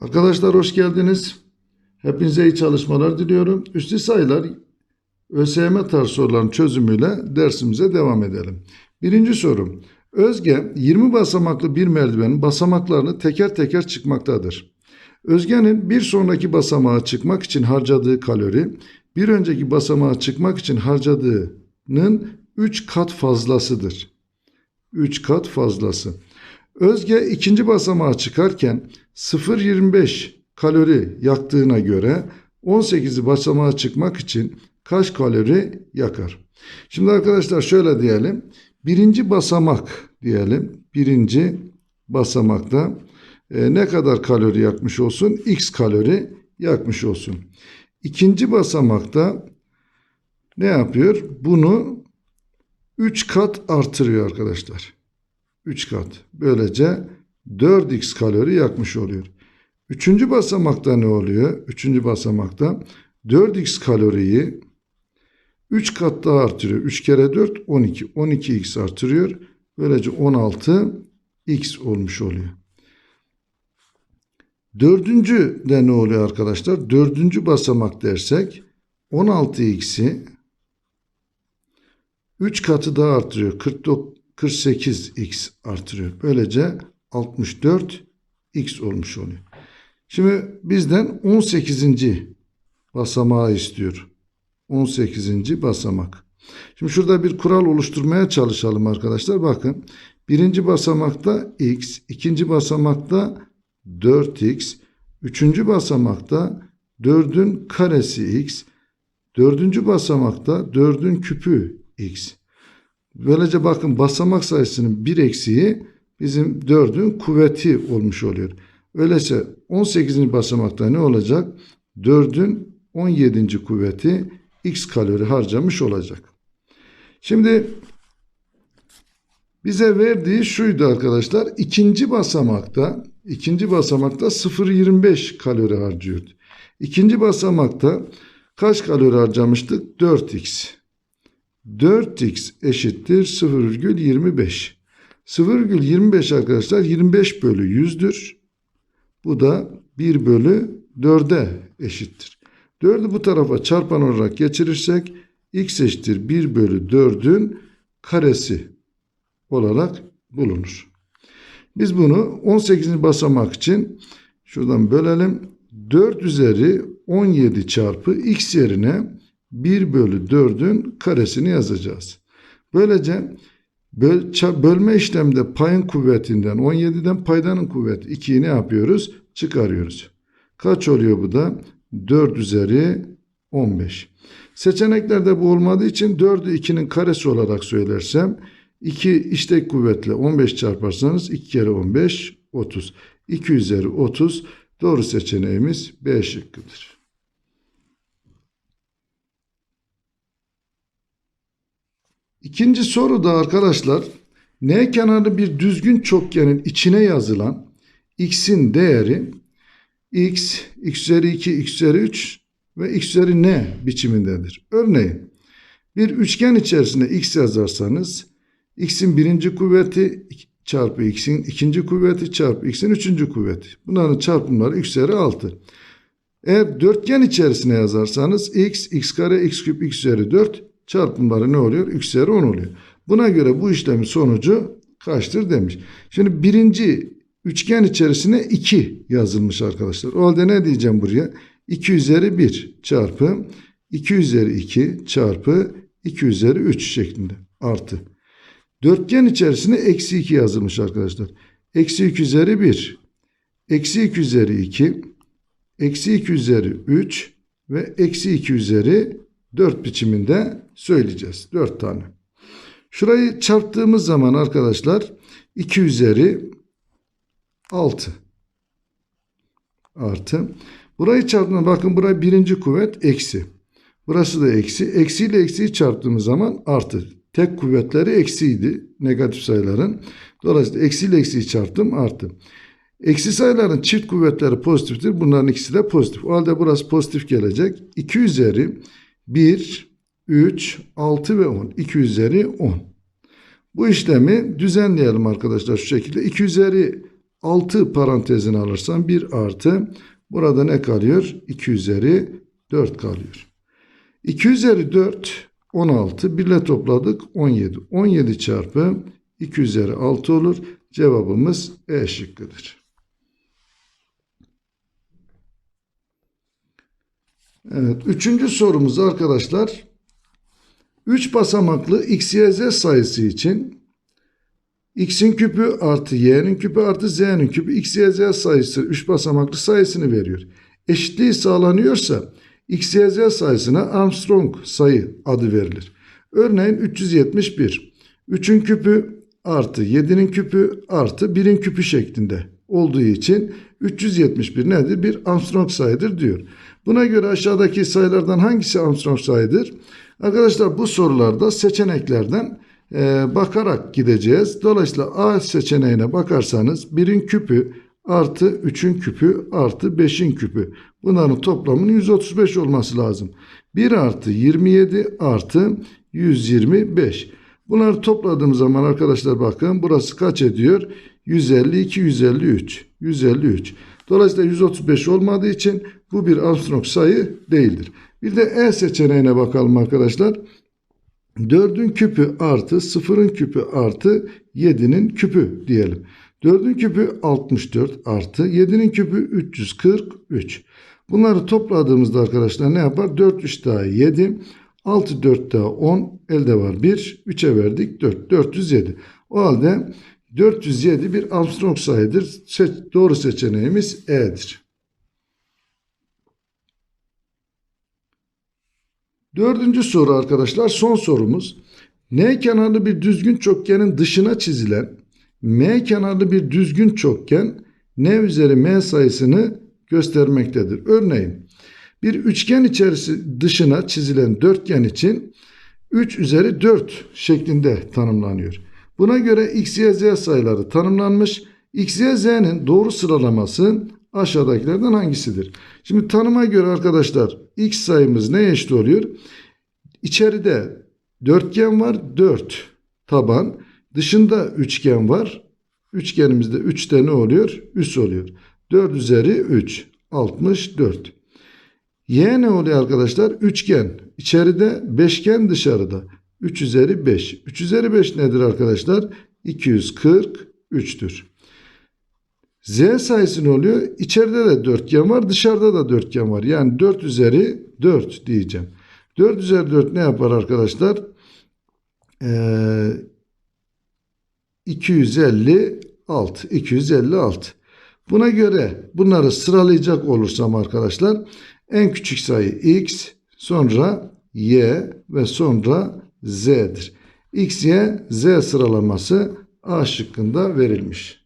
Arkadaşlar hoş geldiniz. Hepinize iyi çalışmalar diliyorum. Üstü sayılar ÖSYM tarzı soruların çözümüyle dersimize devam edelim. Birinci soru. Özge 20 basamaklı bir merdivenin basamaklarını teker teker çıkmaktadır. Özge'nin bir sonraki basamağa çıkmak için harcadığı kalori bir önceki basamağa çıkmak için harcadığının 3 kat fazlasıdır. 3 kat fazlası. Özge ikinci basamağa çıkarken 0.25 kalori yaktığına göre 18'i basamağa çıkmak için kaç kalori yakar? Şimdi arkadaşlar şöyle diyelim. Birinci basamak diyelim. Birinci basamakta e, ne kadar kalori yakmış olsun? X kalori yakmış olsun. İkinci basamakta ne yapıyor? Bunu 3 kat artırıyor arkadaşlar. 3 kat. Böylece 4x kalori yakmış oluyor. Üçüncü basamakta ne oluyor? Üçüncü basamakta 4x kaloriyi 3 kat daha artırıyor. 3 kere 4 12. 12x artırıyor. Böylece 16x olmuş oluyor. Dördüncü de ne oluyor arkadaşlar? Dördüncü basamak dersek 16x'i 3 katı daha artırıyor. 49 48x artırıyor. Böylece 64x olmuş oluyor. Şimdi bizden 18. basamağı istiyor. 18. basamak. Şimdi şurada bir kural oluşturmaya çalışalım arkadaşlar. Bakın birinci basamakta x, ikinci basamakta 4x, üçüncü basamakta 4'ün karesi x, dördüncü basamakta 4'ün küpü x. Böylece bakın basamak sayısının bir eksiği bizim 4'ün kuvveti olmuş oluyor. Öyleyse 18. basamakta ne olacak? 4'ün 17. kuvveti x kalori harcamış olacak. Şimdi bize verdiği şuydu arkadaşlar. İkinci basamakta ikinci basamakta 0.25 kalori harcıyordu. İkinci basamakta kaç kalori harcamıştık? 4x. 4x eşittir 0,25. 0,25 arkadaşlar 25 bölü 100'dür. Bu da 1 bölü 4'e eşittir. 4'ü bu tarafa çarpan olarak geçirirsek x eşittir 1 bölü 4'ün karesi olarak bulunur. Biz bunu 18. basamak için şuradan bölelim. 4 üzeri 17 çarpı x yerine 1 bölü 4'ün karesini yazacağız. Böylece böl, bölme işlemde payın kuvvetinden 17'den paydanın kuvveti 2'yi ne yapıyoruz? Çıkarıyoruz. Kaç oluyor bu da? 4 üzeri 15. Seçeneklerde bu olmadığı için 4'ü 2'nin karesi olarak söylersem 2 işlek kuvvetle 15 çarparsanız 2 kere 15 30. 2 üzeri 30 doğru seçeneğimiz B şıkkıdır. İkinci soruda arkadaşlar n kenarı bir düzgün çokgenin içine yazılan x'in değeri x, x üzeri 2, x üzeri 3 ve x üzeri n biçimindedir. Örneğin bir üçgen içerisinde x yazarsanız x'in birinci kuvveti çarpı x'in ikinci kuvveti çarpı x'in üçüncü kuvveti. Bunların çarpımları x üzeri 6. Eğer dörtgen içerisine yazarsanız x, x kare, x küp, x üzeri 4 çarpımları ne oluyor? X üzeri 10 oluyor. Buna göre bu işlemin sonucu kaçtır demiş. Şimdi birinci üçgen içerisine 2 yazılmış arkadaşlar. O halde ne diyeceğim buraya? 2 üzeri 1 çarpı 2 üzeri 2 çarpı 2 üzeri 3 şeklinde artı. Dörtgen içerisine eksi 2 yazılmış arkadaşlar. Eksi 2 üzeri 1, eksi 2 üzeri 2, eksi 2 üzeri 3 ve eksi 2 üzeri 4 biçiminde söyleyeceğiz. 4 tane. Şurayı çarptığımız zaman arkadaşlar 2 üzeri 6 artı. Burayı çarptığımız bakın buraya birinci kuvvet eksi. Burası da eksi. Eksi ile eksiyi çarptığımız zaman artı. Tek kuvvetleri eksiydi negatif sayıların. Dolayısıyla eksi ile eksiyi çarptım artı. Eksi sayıların çift kuvvetleri pozitiftir. Bunların ikisi de pozitif. O halde burası pozitif gelecek. 2 üzeri 1, 3, 6 ve 10. 2 üzeri 10. Bu işlemi düzenleyelim arkadaşlar şu şekilde. 2 üzeri 6 parantezine alırsam 1 artı burada ne kalıyor? 2 üzeri 4 kalıyor. 2 üzeri 4 16 birle topladık 17. 17 çarpı 2 üzeri 6 olur. Cevabımız E şıkkıdır. Evet, üçüncü sorumuz arkadaşlar. 3 basamaklı x, y, z sayısı için x'in küpü artı y'nin küpü artı z'nin küpü x, y, z sayısı 3 basamaklı sayısını veriyor. Eşitliği sağlanıyorsa x, y, z sayısına Armstrong sayı adı verilir. Örneğin 371. 3'ün küpü artı 7'nin küpü artı 1'in küpü şeklinde olduğu için 371 nedir? Bir Armstrong sayıdır diyor. Buna göre aşağıdaki sayılardan hangisi Armstrong sayıdır? Arkadaşlar bu sorularda seçeneklerden e, bakarak gideceğiz. Dolayısıyla A seçeneğine bakarsanız 1'in küpü artı 3'ün küpü artı 5'in küpü. Bunların toplamının 135 olması lazım. 1 artı 27 artı 125. Bunları topladığım zaman arkadaşlar bakın burası kaç ediyor? 152, 153, 153. Dolayısıyla 135 olmadığı için bu bir Armstrong sayı değildir. Bir de E seçeneğine bakalım arkadaşlar. 4'ün küpü artı 0'ın küpü artı 7'nin küpü diyelim. 4'ün küpü 64 artı 7'nin küpü 343. Bunları topladığımızda arkadaşlar ne yapar? 4 3 daha 7. 6 4 daha 10. Elde var 1. 3'e verdik 4. 407. O halde 407 bir Armstrong sayıdır. Se- doğru seçeneğimiz E'dir. Dördüncü soru arkadaşlar son sorumuz. N kenarlı bir düzgün çokgenin dışına çizilen M kenarlı bir düzgün çokgen N üzeri M sayısını göstermektedir. Örneğin bir üçgen içerisi dışına çizilen dörtgen için 3 üzeri 4 şeklinde tanımlanıyor. Buna göre x, y, z sayıları tanımlanmış. x, y, z'nin doğru sıralaması aşağıdakilerden hangisidir? Şimdi tanıma göre arkadaşlar x sayımız neye eşit oluyor? İçeride dörtgen var 4 taban. Dışında üçgen var. Üçgenimizde 3'te ne oluyor? Üs oluyor. 4 üzeri 3. 64. Y ne oluyor arkadaşlar? Üçgen. İçeride beşgen dışarıda. 3 üzeri 5. 3 üzeri 5 nedir arkadaşlar? 243'tür. Z sayısı ne oluyor? İçeride de dörtgen var, dışarıda da dörtgen var. Yani 4 üzeri 4 diyeceğim. 4 üzeri 4 ne yapar arkadaşlar? Ee, 256. 256. Buna göre bunları sıralayacak olursam arkadaşlar en küçük sayı x, sonra y ve sonra z'dir. x, y, z sıralaması A şıkkında verilmiş.